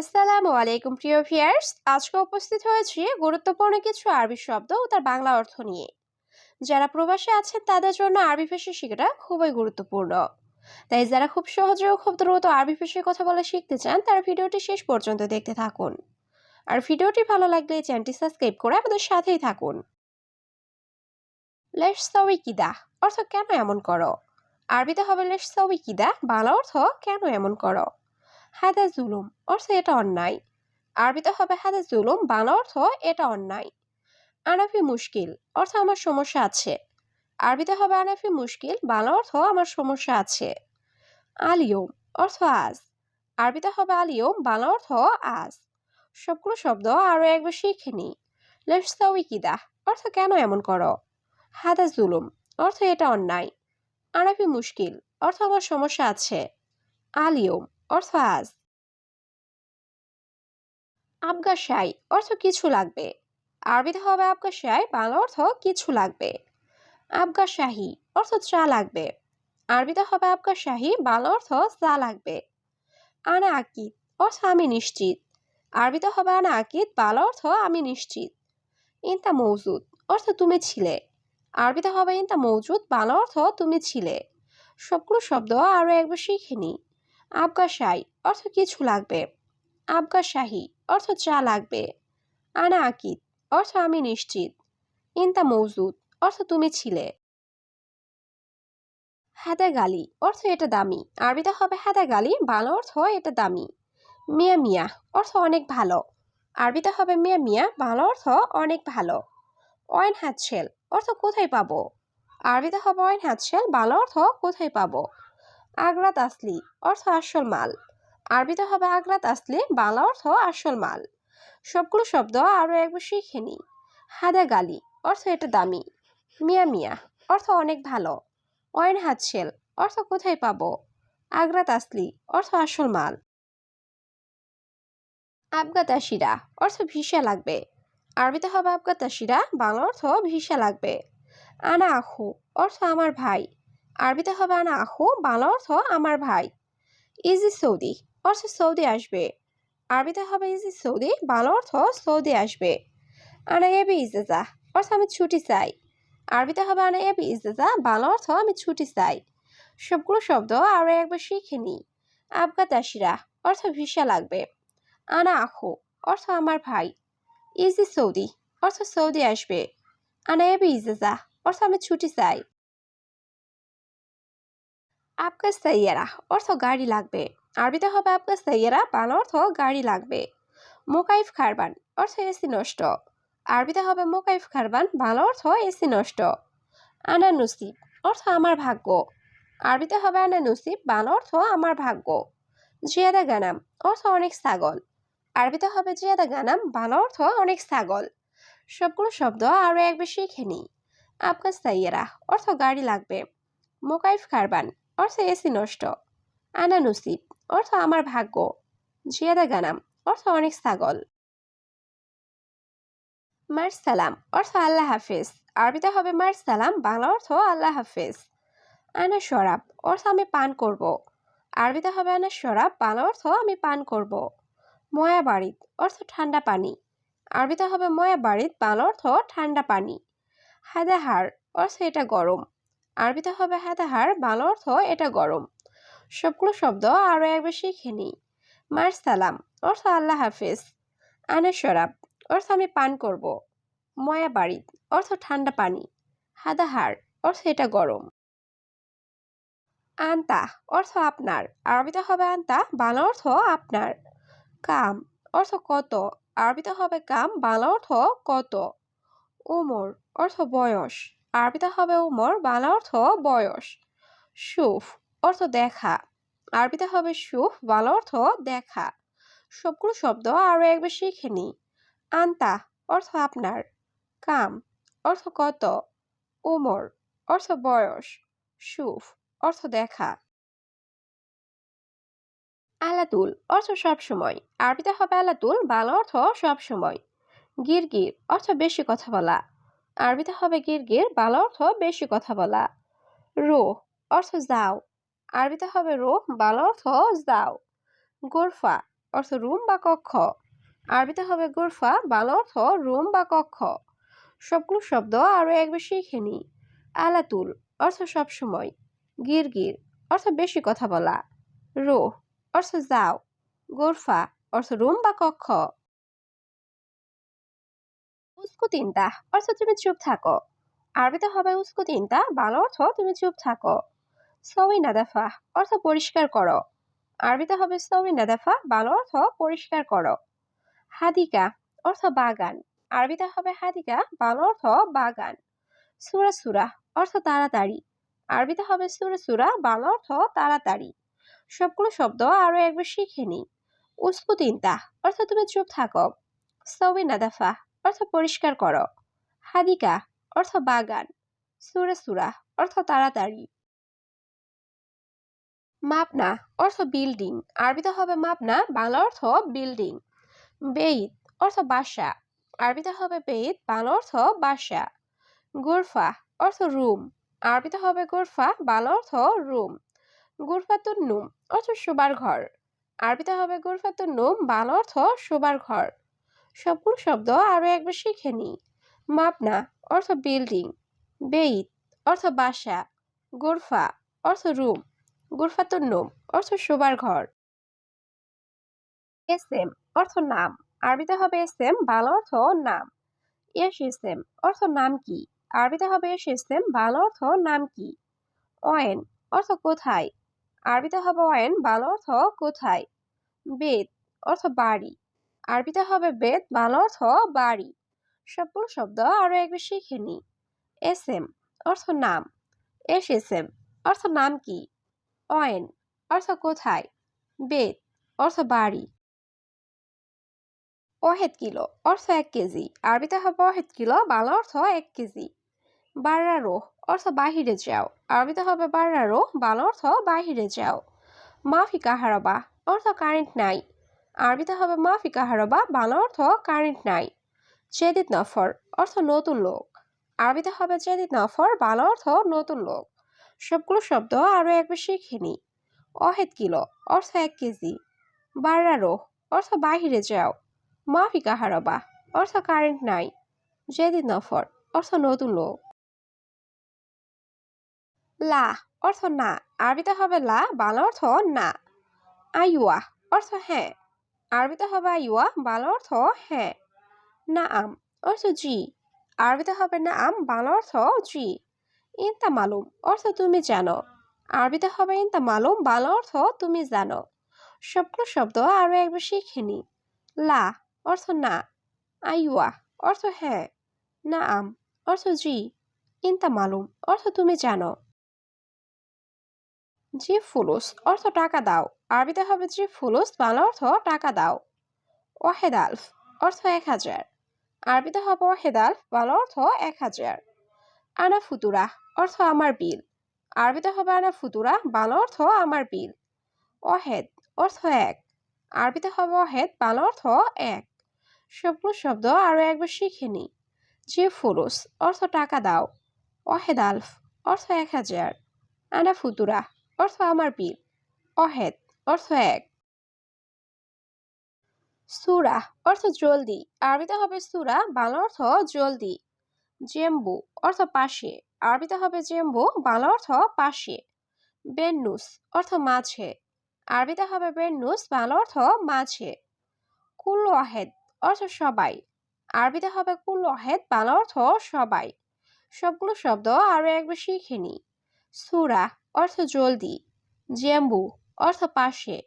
আসসালামু আলাইকুম, প্রিয় ভিয়ার্স আজকে উপস্থিত হয়েছি গুরুত্বপূর্ণ কিছু আরবি শব্দ ও তার বাংলা অর্থ নিয়ে। যারা প্রবাসে আছেন, তাদের জন্য আরবি ভাষা শেখাটা খুবই গুরুত্বপূর্ণ। তাই যারা খুব সহজে ও খুব দ্রুত আরবি ভাষায় কথা বলা শিখতে চান, তারা ভিডিওটি শেষ পর্যন্ত দেখতে থাকুন। আর ভিডিওটি ভালো লাগলে চ্যানেলটি সাবস্ক্রাইব করে আমাদের সাথেই থাকুন। লেশ কিদা, অর্থ কেন এমন করো? আরবিতে হবে লেশ কিদা, বাংলা অর্থ কেন এমন করো? হাদা জুলুম অর্থ এটা অন্যায়। আরবিতে হবে হাদা জুলুম, বাংলা অর্থ এটা অন্যায়। আনাফি মুশকিল অর্থ আমার সমস্যা আছে। আরবিতে হবে আনাফি মুশকিল, বাংলা অর্থ আমার সমস্যা আছে। আলিয়ম অর্থ আজ। আরবিতে হবে আলিয়ম, বাংলা অর্থ আজ। সবগুলো শব্দ আরও একবার শিখে নি কিদা অর্থ কেন এমন করো? হাদা জুলুম অর্থ এটা অন্যায়। আনাফি মুশকিল অর্থ আমার সমস্যা আছে। আলিয়ম অর্থ আজ আবগাশাই অর্থ কিছু লাগবে। আরবিতে হবে আবগাশাই বাংলা অর্থ কিছু লাগবে। আবগাশাহী অর্থ চা লাগবে। আরবিতে হবে আবগাশাহী বাংলা অর্থ চা লাগবে। আনা আকিদ অর্থ আমি নিশ্চিত। আরবিতে হবে আনা আকিদ, বাংলা অর্থ আমি নিশ্চিত। ইনতা মৌজুদ অর্থ তুমি ছিলে। আরবিতে হবে ইনতা মৌজুদ, বাংলা অর্থ তুমি ছিলে। সবগুলো শব্দ আরও একবার শিখে নিই। আবগাশাই অর্থ কিছু লাগবে। আবগাশাহী অর্থ চা লাগবে। আনা আকিদ অর্থ আমি নিশ্চিত। ইন্তা মৌজুদ অর্থ তুমি ছিলে। হাদা গালি অর্থ এটা দামি। আরবিতে হবে হাদা গালি ভালো অর্থ এটা দামি। মিয়া মিয়া অর্থ অনেক ভালো। আরবিতে হবে মিয়া মিয়া, ভালো অর্থ অনেক ভালো। অয়েন হাতছেল অর্থ কোথায় পাবো? আরবিতে হবে অয়েন হাতছেল ভালো অর্থ কোথায় পাবো? আগ্রাত আসলি অর্থ আসল মাল। আরবিতে হবে আগ্রাত আসলি, বাংলা অর্থ আসল মাল। সবগুলো শব্দ আরও একবার শিখে নি। হাদা গালি, অর্থ এটা দামি। মিয়া মিয়া, অর্থ অনেক ভালো। অয়েন হাতশেল, অর্থ কোথায় পাবো? আগ্রাত আসলি, অর্থ আসল মাল। আবগাতাসিরা অর্থ ভিসা লাগবে। আরবিতে হবে আবগাতাসিরা বাংলা অর্থ ভিসা লাগবে। আনা আখু, অর্থ আমার ভাই। আরবিতে হবে আনা আহু, বাংলা অর্থ আমার ভাই। ইজি সৌদি, অর্থ সৌদি আসবে। আরবিতে হবে ইজি সৌদি, বাংলা অর্থ সৌদি আসবে। আনা এবি ইজেজা, অর্থ আমি ছুটি চাই। আরবিতে হবে আনা এবি ইজেজা, বাংলা অর্থ আমি ছুটি চাই। সবগুলো শব্দ আরও একবার শিখে নি। নিই আবগাতাসিরা অর্থ ভিসা লাগবে। আনা আহু, অর্থ আমার ভাই। ইজি সৌদি, অর্থ সৌদি আসবে। আনা এবি ইজেজা, অর্থ আমি ছুটি চাই। আপকা সাইয়ারা অর্থ গাড়ি লাগবে আরবিতে হবে আপকা সাইয়ারা বাংলা অর্থ গাড়ি লাগবে মোকাইফ খারবান অর্থ এসি নষ্ট আরবিতে হবে মোকাইফ খারবান বাংলা অর্থ এসি নষ্ট আনা নসিব অর্থ আমার ভাগ্য আরবিতে হবে আনা নসিব বাংলা অর্থ আমার ভাগ্য জিয়াদা গানাম অর্থ অনেক ছাগল আরবিতে হবে জিয়াদা গানাম বাংলা অর্থ অনেক ছাগল সবগুলো শব্দ আরও একবার শিখে নিই আপকা সাইয়ারা অর্থ গাড়ি লাগবে মোকাইফ খারবান অর্থ এসি নষ্ট। আনা নসিব, অর্থ আমার ভাগ্য। জিয়াদা গানাম, অর্থ অনেক ছাগল। মার সালাম, অর্থ আল্লাহ হাফেজ। আরবিতে হবে মার সালাম, বাংলা অর্থ আল্লাহ হাফেজ। আনা শরাব, অর্থ আমি পান করব। আরবিতে হবে আনা শরাব, বাংলা অর্থ আমি পান করব। ময়া বাড়িত, অর্থ ঠান্ডা পানি। আরবিতে হবে ময়া বাড়িত, বাংলা অর্থ ঠান্ডা পানি। হাদাহার অর্থ এটা গরম। আরবিতে হবে হাদাহার, বাংলা অর্থ এটা গরম। সবগুলো শব্দ আরও একবার শিখে নিই। মার সালাম, অর্থ আল্লাহ হাফেজ। আনে শরাব, অর্থ আমি পান করব। ময়া বাড়ি, অর্থ ঠান্ডা পানি। হাদাহার, অর্থ এটা গরম। আন্তা, অর্থ আপনার। আরবিতে হবে আন্তা, বাংলা অর্থ আপনার। কাম, অর্থ কত। আরবিতে হবে কাম, বাংলা অর্থ কত। উমর অর্থ বয়স। আরবিতে হবে উমর বাংলা অর্থ বয়স। সুফ, অর্থ দেখা। আরবিতে হবে সুফ, বাংলা অর্থ দেখা। সবগুলো শব্দ আরও একবার শিখে নি। আন্তা, অর্থ আপনার। কাম, অর্থ কত। উমর অর্থ বয়স। সুফ, অর্থ দেখা। আলাতুল, অর্থ সব সবসময় আরবিতে হবে আলাতুল, বাংলা অর্থ সবসময় গিরগির, অর্থ বেশি কথা বলা। আরবিতে হবে গিরগির বাংলা অর্থ বেশি কথা বলা। রো অর্থ যাও। আরবিতে হবে রো বাংলা অর্থ যাও। গোরফা, অর্থ রুম বা কক্ষ। আরবিতে হবে গুরফা, বাংলা অর্থ রুম বা কক্ষ। সবগুলো শব্দ আরও একবার শিখে নি আলাতুল, অর্থ সবসময় গিরগির অর্থ বেশি কথা বলা। রো অর্থ যাও। গোরফা, অর্থ রুম বা কক্ষ। উস্কু তিনটা অর্থ তুমি চুপ থাকো। আরবিতে হবে উস্কু তিনটা বাংলা অর্থ তুমি চুপ থাকো। সবই নাদাফা অর্থ পরিষ্কার করো। আরবিতে হবে সবই নাদাফা বাংলা অর্থ পরিষ্কার করো। হাদিকা, অর্থ বাগান। আরবিতে হবে হাদিকা, বাংলা অর্থ বাগান। সুরা সুরা, অর্থ তাড়াতাড়ি। আরবিতে হবে সুরা সুরা, বাংলা অর্থ তাড়াতাড়ি। সবগুলো শব্দ আরও একবার শিখে নি উস্কু তিনটা অর্থ তুমি চুপ থাকো। সবই নাদাফা অর্থ পরিষ্কার করো। হাদিকা, অর্থ বাগান। সুরা সুরা, অর্থ তাড়াতাড়ি। মাপনা, অর্থ বিল্ডিং আরবিতে হবে মাপনা, বাংলা অর্থ বিল্ডিং বেইত, অর্থ বাসা। আরবিতে হবে বেইত, বাংলা অর্থ বাসা। গুরফা, অর্থ রুম আরবিতে হবে গুরফা, বাংলা অর্থ রুম গুরফাতুন নুম অর্থ শোবার ঘর। আরবিতে হবে গুরফাতুন নুম বাংলা অর্থ শোবার ঘর। সবগুলো শব্দ আরও একবার শিখে নি মাপনা অর্থ বিল্ডিং বেইত অর্থ বাসা, গুরফা অর্থ রুম গুরফাতুন নোম অর্থ শোবার ঘর। এস এম অর্থ নাম, আরবিতে হবে এস এম বাংলা অর্থ নাম। এস এস এম অর্থ নাম কি, আরবিতে হবে এস এস এম বাংলা অর্থ নাম কি। অয়েন অর্থ কোথায়, আরবিতে হবে অয়েন, বাংলা অর্থ কোথায়। বেদ অর্থ বাড়ি আরবিতে হবে বেদ, বাংলা অর্থ বাড়ি। সবগুলো শব্দ আরও একবার শিখে নি। এস এম অর্থ নাম। এস এস এম অর্থ নাম কি? অয়েন, অর্থ কোথায়? বেদ, অর্থ বাড়ি। ওহেদ কিলো, অর্থ এক কেজি। আরবিতে হবে ওহেদ কিলো, বাংলা অর্থ এক কেজি। বাররা অর্থ বাহিরে যাও। আরবিতে হবে বাররা রোহ, বাংলা অর্থ বাহিরে যাও। মাফি কাহারবা অর্থ কারেন্ট নাই। আরবিতে হবে মাফি কাহারবা বাংলা অর্থ কারেন্ট নাই। জেদিদ নফর অর্থ নতুন লোক। আরবিতে হবে জেদিদ নফর, বাংলা অর্থ নতুন লোক। সবগুলো শব্দ আরও একবার শিখে নি। অহেদ কিলো অর্থ এক কেজি। বাররা অর্থ বাহিরে যাও। মাফি কাহারবা অর্থ কারেন্ট নাই। জেদিদ নফর অর্থ নতুন লোক। লা অর্থ না। আরবিতে হবে লা, বাংলা অর্থ না। আইওয়া অর্থ হ্যাঁ। আরবিতে হবে আইওয়া বাংলা অর্থ হ্যাঁ না আম অর্থ জি। আরবিতে হবে না আম বাংলা অর্থ জি। ইনতা মালুম অর্থ তুমি জানো। আরবিতে হবে ইনতা মালুম বাংলা অর্থ তুমি জানো। সবগুলো শব্দ আরও একবার শিখে নি। লা, অর্থ না। আইওয়া অর্থ হ্যাঁ না আম অর্থ জি। ইনতা মালুম অর্থ তুমি জানো। জি, ফুলুস, অর্থ টাকা দাও। আরবিতে হবে যে ফুলুস, বাংলা অর্থ টাকা দাও। ওয়াহেদ আলফ, অর্থ এক হাজার। আরবিতে হবে ওয়াহেদ আলফ, বাংলা অর্থ এক হাজার। আনা ফুতুরা, অর্থ আমার বিল। আরবিতে হবে আনা ফুতুরা, বাংলা অর্থ আমার বিল। ওয়াহেদ, অর্থ এক। আরবিতে হবে ওয়াহেদ, বাংলা অর্থ এক। সবগুলো শব্দ আরও একবার শিখে নি। জি ফুলুস, অর্থ টাকা দাও। ওয়াহেদ আলফ, অর্থ এক হাজার। আনা ফুতুরা, অর্থ আমার বিল। অহেদ অর্থ এক। সুরা অর্থ জলদি, আরবিতে হবে সুরা, বাংলা অর্থ জলদি। জেম্বু অর্থ পাশে, আরবিতে হবে জেম্বু, বাংলা অর্থ পাশে। বেন্নুস অর্থ মাছে আরবিতে হবে বেন্নুস, বাংলা অর্থ মাছে কুল ওয়াহেদ অর্থ সবাই, আরবিতে হবে কুল ওয়াহেদ বাংলা অর্থ সবাই। সবগুলো শব্দ আরও একবার শিখে নি সুরা অর্থ জলদি, জেম্বু অর্থ পাশে,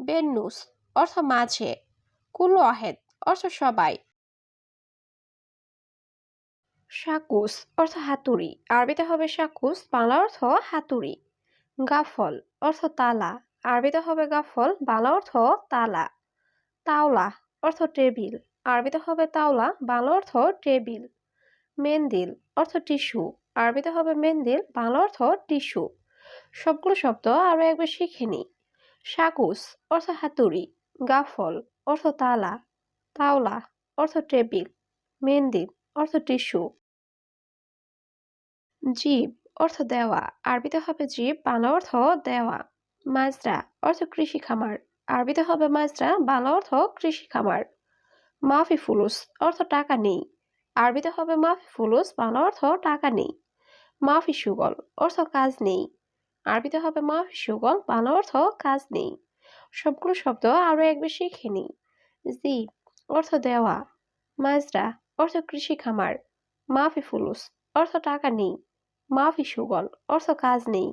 বেন্নুস, অর্থ মাঝে কুলো অহেদ অর্থ সবাই। শাকুস, অর্থ হাতুড়ি। আরবিতে হবে শাকুস, বাংলা অর্থ হাতুড়ি। গাফল, অর্থ তালা। আরবিতে হবে গাফল, বাংলা অর্থ তালা। তাওলা, অর্থ টেবিল। আরবিতে হবে তাওলা, বাংলা অর্থ টেবিল। মেন্দিল, অর্থ টিস্যু। আরবিতে হবে মেন্দিল, বাংলা অর্থ টিস্যু। সবগুলো শব্দ আরও একবার শিখে নি শাকুস অর্থ হাতুড়ি, গাফল অর্থ তালা, তাওলা অর্থ টেবিল মেন্দিল অর্থ টিস্যু। জীব অর্থ দেওয়া, আরবিতে হবে জীব, বাংলা অর্থ দেওয়া। মাজরা অর্থ কৃষি খামার, আরবিতে হবে মাজরা, বাংলা অর্থ কৃষি খামার। মাফি ফুলুস অর্থ টাকা নেই, আরবিতে হবে মাফি ফুলুস বাংলা অর্থ টাকা নেই। মাফি সুগল অর্থ কাজ নেই। আরবিতে হবে মাফি সুগল ভালো অর্থ কাজ নেই। সবগুলো শব্দ আরও একবার শিখে নিই। জি, অর্থ দেওয়া, মাজরা, অর্থ কৃষি খামার, মাফি ফুলুস, অর্থ টাকা নেই, মাফি সুগল, অর্থ কাজ নেই।